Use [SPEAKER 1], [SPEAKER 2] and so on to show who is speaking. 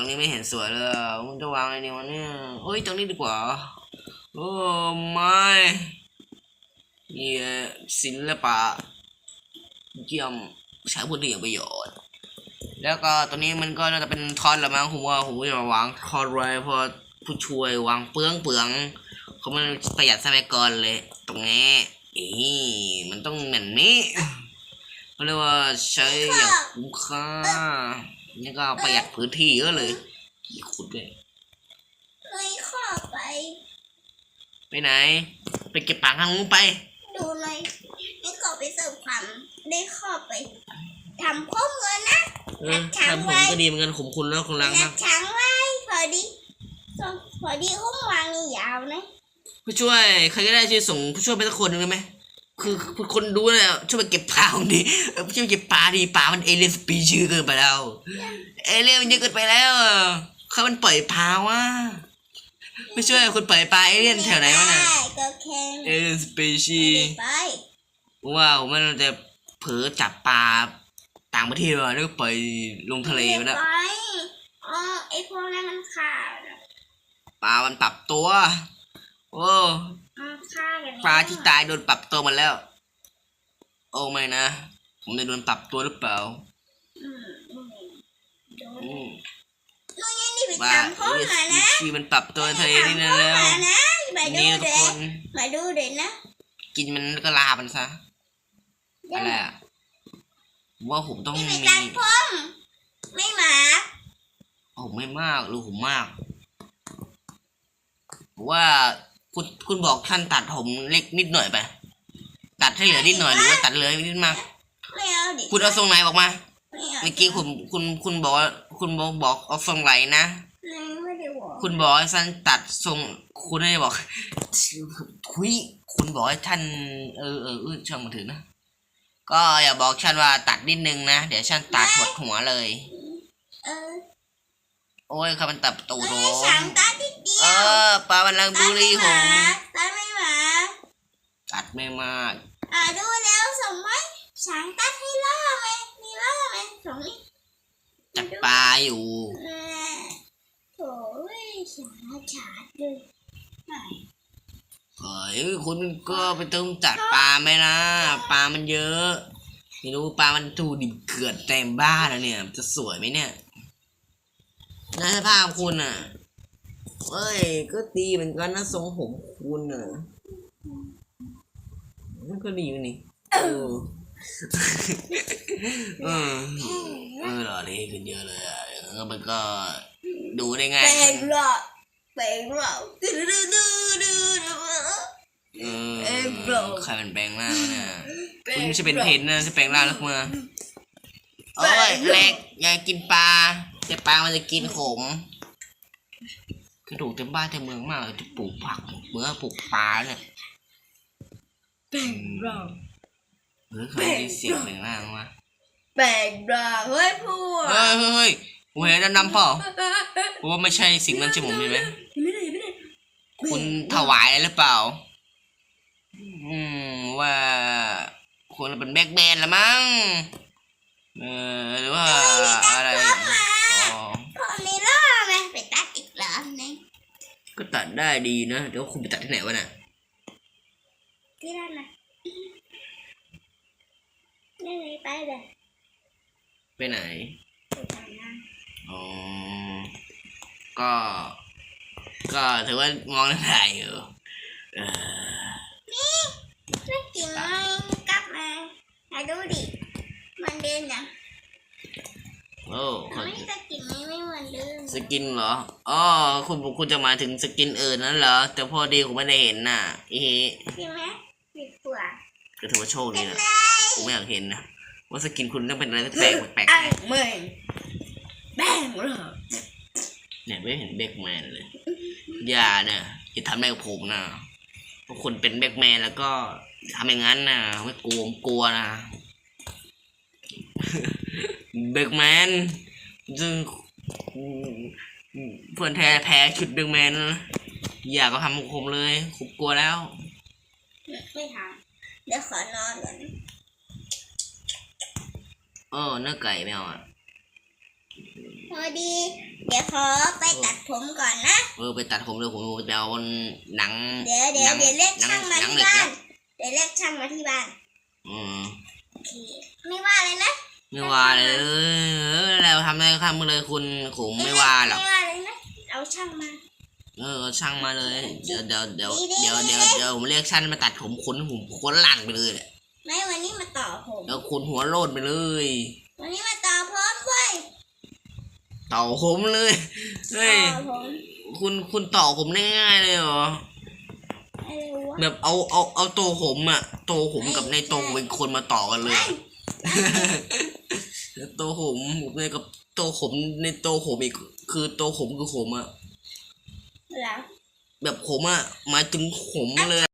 [SPEAKER 1] รงนี้ไม่เห็นสวยเลยมันจะวางอะไรเนี่ยวะเนี่ยเอ้ยตรงนี้ดีกว่าโอ้ไม่นี่ศิลปะเยี่ยมใช้พูดได้อย่างประโยชน์ แล้วก็ตัวนี้มันก็น่าจะเป็นทอนละมั้งผมว่าผมจะมาวางทอนไว้เพราะผู้ช่วยวางเปลืองเปลืองเขามันประหยัดทรัพยากรเลย ตรงนี้นี่มันต้องเหมือนนี้เขาเรียกว่าใช้อย่างคุ้มค่า นี่ก็ประหยัดพื้นที่เยอะเลยกี่ขุดเลย
[SPEAKER 2] ไม่ขอไป
[SPEAKER 1] ไปไหน ไปเก็บปากทางนู้นไป
[SPEAKER 2] ดูหน่อยนี่ขอไปเสิร์ฟความได้ขอไปทำข้อมือนะ
[SPEAKER 1] เออทำผมก็ดีเหมือนกันขมคุณแล้วคุณล้าง
[SPEAKER 2] นั
[SPEAKER 1] มาก
[SPEAKER 2] ดช้างไว้พอดีพอดีอุ้มวางนี่ยาวนะ
[SPEAKER 1] ผู้ช่วยใครก็ได้ช่วยส่งผู้ช่วยไปสักคนหนึ่งได้ไหม คือคือคนดูเนี่ยช่วยไปเก็บปลาของดิเออช่วยไปเก็บปลาดิปลามันเอเลียนสปีชีส์เกินไปแล้ว เอเลียนมันเยอะเกินไปแล้วอะเขามันปล่อยปลาวะไม่ช่วยคนปล่อยปลาเอเลียนแถวไหนวะน่ะ
[SPEAKER 2] ด้ก็แค่
[SPEAKER 1] เอเลียนสปีชี
[SPEAKER 2] ไป
[SPEAKER 1] ว้าวมันจะเผลอจับปลาต่างประเทศมาแล้วก็ปล่อยลงทะเลไปแล้ว
[SPEAKER 2] ไปอ๋อไอพวกนั้นมันฆ่าน่ะ
[SPEAKER 1] ปลามันปรับตัว โอ้
[SPEAKER 2] มันฆ่ากัน
[SPEAKER 1] ปลาที่ตายโดนปรับตัวหมาแล้ว โอ้ไม่นะ ผมจะโดนปรับตัวหรือเปล่า
[SPEAKER 2] อืมอืมโดน
[SPEAKER 1] อืม
[SPEAKER 2] นู่นนี่ไป
[SPEAKER 1] ว่า
[SPEAKER 2] ทำพ่อ
[SPEAKER 1] เอ
[SPEAKER 2] มา
[SPEAKER 1] ส
[SPEAKER 2] นะ
[SPEAKER 1] ชีมันปรับตัวทะเลนี่นั่นแล้ว
[SPEAKER 2] ทำพ่อมานะมาดู
[SPEAKER 1] นี่ทุก
[SPEAKER 2] เด็
[SPEAKER 1] ค
[SPEAKER 2] ก
[SPEAKER 1] น
[SPEAKER 2] มาดูเด็กนะ
[SPEAKER 1] กินมันแล้วก็ลามันซะอะไรอะผมว่าผมต้อง
[SPEAKER 2] นี่ไป
[SPEAKER 1] มี
[SPEAKER 2] ตัดผมไม่หมา
[SPEAKER 1] ผมไม่มากหรือผมมากผมว่า คุณคุณบอกท่านตัดผมเล็กนิดหน่อยไป ตัดให้เหลือนิดหน่อยหรือว่าตัดเหลือนิดมาก
[SPEAKER 2] ไม่เอาดิ
[SPEAKER 1] คุณเอาทรงไหนบอกมา
[SPEAKER 2] ไม่เอา
[SPEAKER 1] เมื่อกี้คุณคุณคุณบอกว่าคุณบอกบอกเอาทรงไหนนะ
[SPEAKER 2] ไม่ได้บอก
[SPEAKER 1] คุณบอกให้ท่านตัดทรง คุณไม่ได้บอกทุยคุณบอกให้ท่านเออเออเออช่างมันถือนะ ก็อย่าบอกฉันว่าตัดนิดนึงนะ เดี๋ยวฉันตัดหมดหัวเลย
[SPEAKER 2] เออ
[SPEAKER 1] โอ้ยครับมันตัดตูด
[SPEAKER 2] เอ
[SPEAKER 1] โด
[SPEAKER 2] อสามตาทีเดี
[SPEAKER 1] เอ
[SPEAKER 2] ยว
[SPEAKER 1] อปลาบันลังบุรีผม
[SPEAKER 2] ตาไม่หมา
[SPEAKER 1] ตัดไม่มาก
[SPEAKER 2] อ่าดูแล้วสมไหมสามตาให้ล่าไหมมีล่าไหมสมนี่
[SPEAKER 1] จับปลาอยู่
[SPEAKER 2] แม่โถ่ยสาชาดเลยไม่
[SPEAKER 1] เฮ้ยคุณก็ไปต้องจัดปลาไหมนะปลามันเยอะ ไม่รู้ปลามันถูดิบเกลือนเต็มบ้านแล้วเนี่ยมันจะสวยไหมเนี่ย น่าสภาพคุณอะเอ้ย ก็ดีเหมือนกันนะทรงผมคุณอะมันก็ดีอยู่นี่เออเออเออหล่อดีขึ้นเยอะเลยอะแล้วมันก็ดูได้ง่าย
[SPEAKER 2] แปล
[SPEAKER 1] ขึ้
[SPEAKER 2] ง
[SPEAKER 1] น
[SPEAKER 2] หรอกแปลงหรอกดูดูดูดูดู
[SPEAKER 1] เอ
[SPEAKER 2] เอ้ย
[SPEAKER 1] อ
[SPEAKER 2] bro
[SPEAKER 1] ใครมันแปลงร่างวะเนี่ยคุณไม่ใช่เป็นเพนนะจะแปลงร่างแล้วมาโอ้ยแรกอยากกินปลา แต่ปลามันจะกินขมกระดูกเต็มบ้านเต็มเมืองมากเลยจะปลูกผักเมื่อปลูกปลาเนี่ย
[SPEAKER 2] แปลงหรอก
[SPEAKER 1] เฮ้ยเคยได้ยินเสียงแปลงร่างมา
[SPEAKER 2] แปลงหรอกเฮ้ยพูด
[SPEAKER 1] เฮ้ยเฮ้ยเฮ้ยผมเห็นดำๆเปล่าผมว่าไม่ใช่สิ่งนั้นใช่ผมเห็นไหม
[SPEAKER 2] ไม่ได้ไม่ได้
[SPEAKER 1] คุณถวายอะไรหรือเปล่า อืมว่าคุณเป็นแบ็กแมนละมั้งเออหรือว่าอะไรอ๋อ
[SPEAKER 2] พอมีล่าไหมไปตัดอีกรอบนึง
[SPEAKER 1] ก็ตัดได้ดีนะเดี๋ยวคุณไปตัดที่ไหนวะน่ะ
[SPEAKER 2] ที่นั่นนะนี่ไงไปเลย
[SPEAKER 1] ไปไหน
[SPEAKER 2] ไปทำงาน
[SPEAKER 1] อ๋อก็ ก็ถือว่ามองได้อยู่เออ
[SPEAKER 2] ไม่กินไหมกลับมามาดูดิมันเดินนะ
[SPEAKER 1] โอ้ขอ
[SPEAKER 2] ไม่จะกินไม่ไม่เหมือนเดิม
[SPEAKER 1] สกินเหรอ อ๋อ คุณคุณจะหมายถึงสกินอื่นนั่นเหรอ แต่พอดีผมไม่ได้เห็นน่ะอีเฮ
[SPEAKER 2] ใช่ไหมปิดปวด
[SPEAKER 1] ก็ถือว่าโชค
[SPEAKER 2] เป็
[SPEAKER 1] ดี
[SPEAKER 2] น
[SPEAKER 1] นะ
[SPEAKER 2] ไร
[SPEAKER 1] ผมไม่อยากเห็นนะ ว่าสกินคุณต้องเป็นอะไรแปลกๆแปลก
[SPEAKER 2] ไอ้เมยแบ่งเหรอ
[SPEAKER 1] ๆเนี่ยไม่เห็นแบ็กแมนเลย อย่าเนี่ยอย่าทำอะไรกับผมนะเพราะคุณเป็นแบ็กแมนแล้วก็ทำอย่างนั้นนะไม่กลัวผมกลัวนะ แบ็กแมนซึ่งเพื่อนแท้แพ้ชุดแบ็กแมนนะอย่าก็ทำกับผมเลยผมกลัวแล้ว
[SPEAKER 2] ไม่ทำเดี๋ยวขอนอนก่อน
[SPEAKER 1] เออเนื้อไก่ไม่เอาอะ
[SPEAKER 2] พอดี เดี๋ยวขอ
[SPEAKER 1] ไปตัดผมเลยผมจะเอาหนัง
[SPEAKER 2] เดี๋ยวเดี๋ยวเดี๋ยวเรียก
[SPEAKER 1] หนั
[SPEAKER 2] ช่างมา
[SPEAKER 1] หนั
[SPEAKER 2] ที่
[SPEAKER 1] เหล็ก
[SPEAKER 2] บ้าน
[SPEAKER 1] นะ
[SPEAKER 2] เดี๋ยวเรียกช่างมาที่บ้าน
[SPEAKER 1] อืม
[SPEAKER 2] โอเคไม่ว่าเลยนะ
[SPEAKER 1] ไม่ว่าเลยเออแล้วทำอะไรก็ทำมาเลยคุณผมไม่ว่าหรอก
[SPEAKER 2] ไม่ว่าเลยนะเอาช่างมา
[SPEAKER 1] เออช่างมาเลยเดี๋ยวเดี๋ยวเดี๋ยว
[SPEAKER 2] ดีๆ
[SPEAKER 1] เดี๋ยวเดี๋ยวเดี๋ยวผมเรียกช่างมาตัดผมขนผมขนหลั่นไปเลยแหละ
[SPEAKER 2] ไม่วันนี้มาต่อผม
[SPEAKER 1] เดี๋ยวขนหัวโลดไปเลย
[SPEAKER 2] วันนี้มาต่อพร้อมด้วย
[SPEAKER 1] ต่อผมเลยเฮ้ย
[SPEAKER 2] ต่อผม
[SPEAKER 1] คุณคุณต่อผมได้ง่ายเลยเหรอ
[SPEAKER 2] อะไรวะ
[SPEAKER 1] แบบเอาเอาเอาตัวผมอะตัวผมกับในตัวผมเป็นคนมาต่อกันเลย
[SPEAKER 2] ไม่
[SPEAKER 1] ตัวผมในกับตัวผมในตัวผมอีก คือตัวผมคือผมอะ
[SPEAKER 2] เหรอ
[SPEAKER 1] แบบผมอะหมายถึงผมเลย